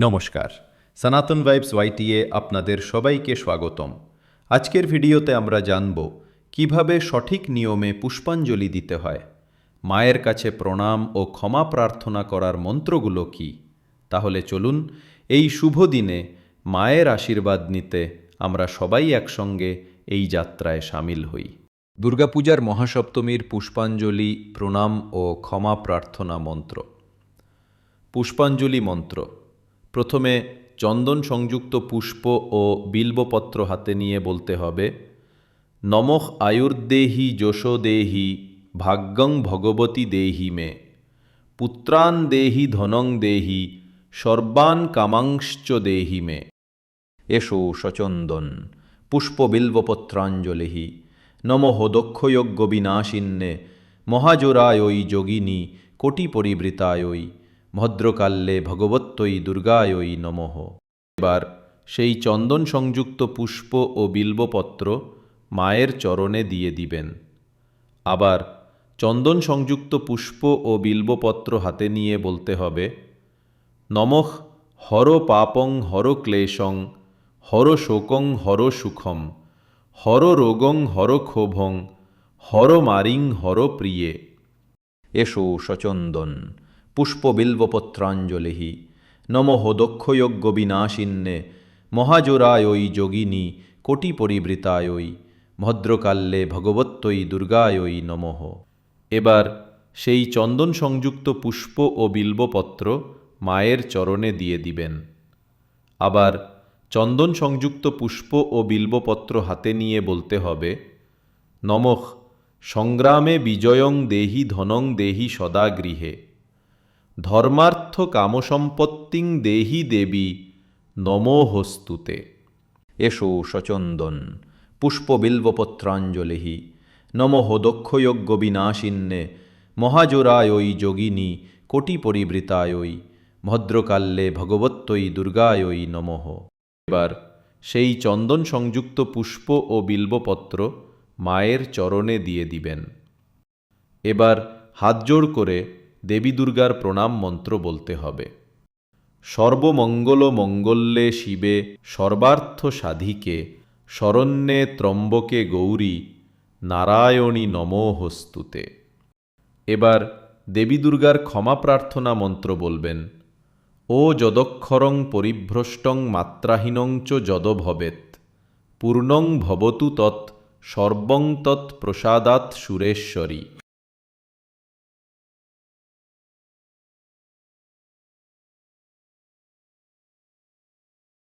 নমস্কার। সনাতন ভাইবস ওয়াইটিএ আপনাদের সবাইকে স্বাগতম। আজকের ভিডিওতে আমরা জানব, কীভাবে সঠিক নিয়মে পুষ্পাঞ্জলি দিতে হয়। মায়ের কাছে প্রণাম ও ক্ষমা প্রার্থনা করার মন্ত্রগুলো কি? তাহলে চলুন, এই শুভ দিনে মায়ের আশীর্বাদ নিতে আমরা সবাই একসঙ্গে এই যাত্রায় সামিল হই। দুর্গাপূজার মহাসপ্তমীর পুষ্পাঞ্জলি, প্রণাম ও ক্ষমা প্রার্থনা মন্ত্র। পুষ্পাঞ্জলি মন্ত্র। প্রথমে চন্দন সংযুক্ত পুষ্প ও বিল্বপত্র হাতে নিয়ে বলতে হবে, নমঃ আয়ুর্দেহি যশোদেহি ভাগ্যং ভগবতী দেহি মে। পুত্রান দেহি ধনং দেহি, সর্বান কামাংশ্চ দেহি মে। এষো সচন্দন, পুষ্প পুষ্পবিল্বপত্রাঞ্জলি নমঃ দক্ষযজ্ঞ বিনাশিন্নে মহাজোরায়ৈ যোগিনী কোটি পরিবৃতায়ৈ ভদ্রকাল্যে ভগবত্তৈ দুর্গায়ৈ নমঃ। এবার সেই চন্দন সংযুক্ত পুষ্প ও বিল্বপত্র মায়ের চরণে দিয়ে দিবেন। আবার চন্দন সংযুক্ত পুষ্প ও বিল্বপত্র হাতে নিয়ে বলতে হবে, নমঃ হর পাপং হর ক্লেশং, হর শোকং হর সুখম, হর রোগং হর ক্ষোভং, হর মারিং হর প্রিয়ে। এষো সচন্দন। পুষ্পবিল্বপত্রাঞ্জলি নমঃ দক্ষযজ্ঞ বিনাশিন্নে মহাজোরায়ৈ যোগিনী কোটি পরিবৃতায়ৈ ভদ্রকাল্যে ভগবত্তৈ দুর্গায়ৈ নমঃ। এবার সেই চন্দন সংযুক্ত পুষ্প ও বিল্বপত্র মায়ের চরণে দিয়ে দিবেন। আবার চন্দন সংযুক্ত পুষ্প ও বিল্বপত্র হাতে নিয়ে বলতে হবে, নমঃ, সংগ্রামে বিজয়ং দেহি ধনং দেহি সদা গৃহে। ধর্মার্থ কামসম্পত্তিং দেহি দেবী নমো হস্তুতে। এষো সচন্দন পুষ্পবিল্বপত্রাঞ্জলি নমঃ দক্ষযজ্ঞ বিনাশিন্নে মহাজোরায়ৈ যোগিনী কোটি পরিবৃতায়ৈ ভদ্রকাল্যে ভগবত্তৈ দুর্গায়ৈ নমঃ। এবার সেই চন্দন সংযুক্ত পুষ্প ও বিল্বপত্র মায়ের চরণে দিয়ে দিবেন। এবার হাত জোড় করে দেবী দুর্গার প্রণাম মন্ত্র বলতে হবে। সর্বমঙ্গল মঙ্গল্যে শিবে, সর্বার্থ সাধিকে, শরণ্যে ত্রম্বকে গৌরী, নারায়ণী নমোহস্তুতে। এবার দেবী দুর্গার ক্ষমা প্রার্থনা মন্ত্র বলবেন। ও যদক্ষরং পরিভ্রষ্টং মাত্রাহীনং চ যদ ভবেত পূর্ণং ভবতু তৎ সর্বং তৎ প্রসাদাৎ সুরেশ্বরী।